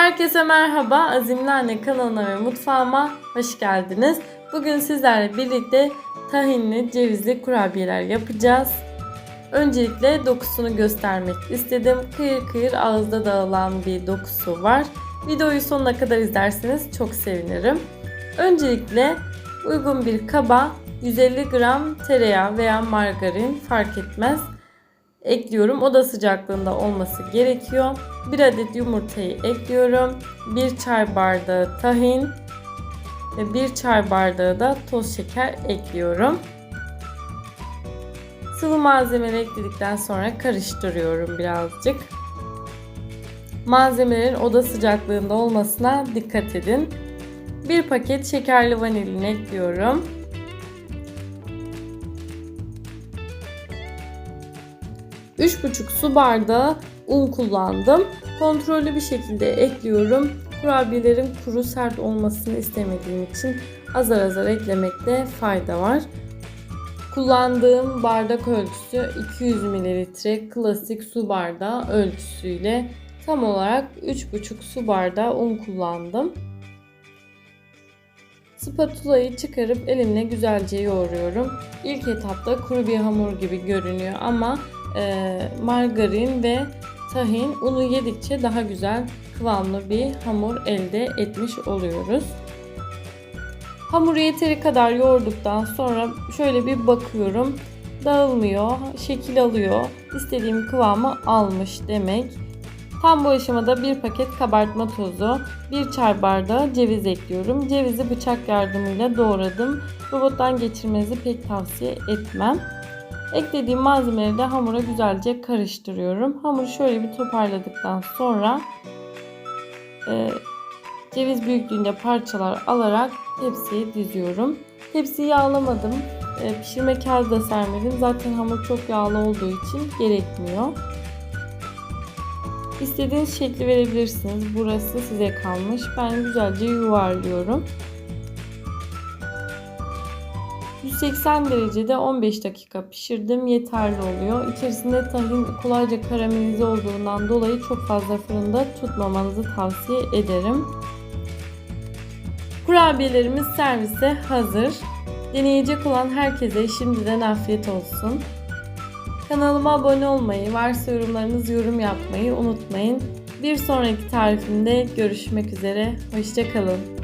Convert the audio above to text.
Herkese merhaba. Azimli Anne kanalına ve mutfağıma hoş geldiniz. Bugün sizlerle birlikte tahinli cevizli kurabiyeler yapacağız. Öncelikle dokusunu göstermek istedim. Kıyır kıyır ağızda dağılan bir dokusu var. Videoyu sonuna kadar izlerseniz çok sevinirim. Öncelikle uygun bir kaba 150 gram tereyağı veya margarin fark etmez ekliyorum. Oda sıcaklığında olması gerekiyor. 1 adet yumurtayı ekliyorum. 1 çay bardağı tahin ve 1 çay bardağı da toz şeker ekliyorum. Sıvı malzemeleri ekledikten sonra karıştırıyorum birazcık. Malzemelerin oda sıcaklığında olmasına dikkat edin. 1 paket şekerli vanilin ekliyorum. 3,5 su bardağı un kullandım. Kontrollü bir şekilde ekliyorum. Kurabiyelerin kuru sert olmasını istemediğim için azar azar eklemekte fayda var. Kullandığım bardak ölçüsü 200 ml klasik su bardağı ölçüsüyle tam olarak 3,5 su bardağı un kullandım. Spatulayı çıkarıp elimle güzelce yoğuruyorum. İlk etapta kuru bir hamur gibi görünüyor ama e, margarin ve tahin unu yedikçe daha güzel kıvamlı bir hamur elde etmiş oluyoruz. Hamuru yeteri kadar yoğurduktan sonra şöyle bir bakıyorum. Dağılmıyor, şekil alıyor. İstediğim kıvamı almış demek. Tam bu aşamada bir paket kabartma tozu, bir çay bardağı ceviz ekliyorum. Cevizi bıçak yardımıyla doğradım. Robottan geçirmenizi pek tavsiye etmem. Eklediğim malzemeleri de hamura güzelce karıştırıyorum. Hamuru şöyle bir toparladıktan sonra e, ceviz büyüklüğünde parçalar alarak tepsiye diziyorum. Tepsiyi yağlamadım. E, pişirme kağıdı da sermedim. Zaten hamur çok yağlı olduğu için gerekmiyor. İstediğiniz şekli verebilirsiniz. Burası size kalmış. Ben güzelce yuvarlıyorum. 180 derecede 15 dakika pişirdim. Yeterli oluyor. İçerisinde tahin kolayca karamelize olduğundan dolayı çok fazla fırında tutmamanızı tavsiye ederim. Kurabiyelerimiz servise hazır. Deneyecek olan herkese şimdiden afiyet olsun. Kanalıma abone olmayı, varsa yorumlarınız yorum yapmayı unutmayın. Bir sonraki tarifimde görüşmek üzere. Hoşçakalın.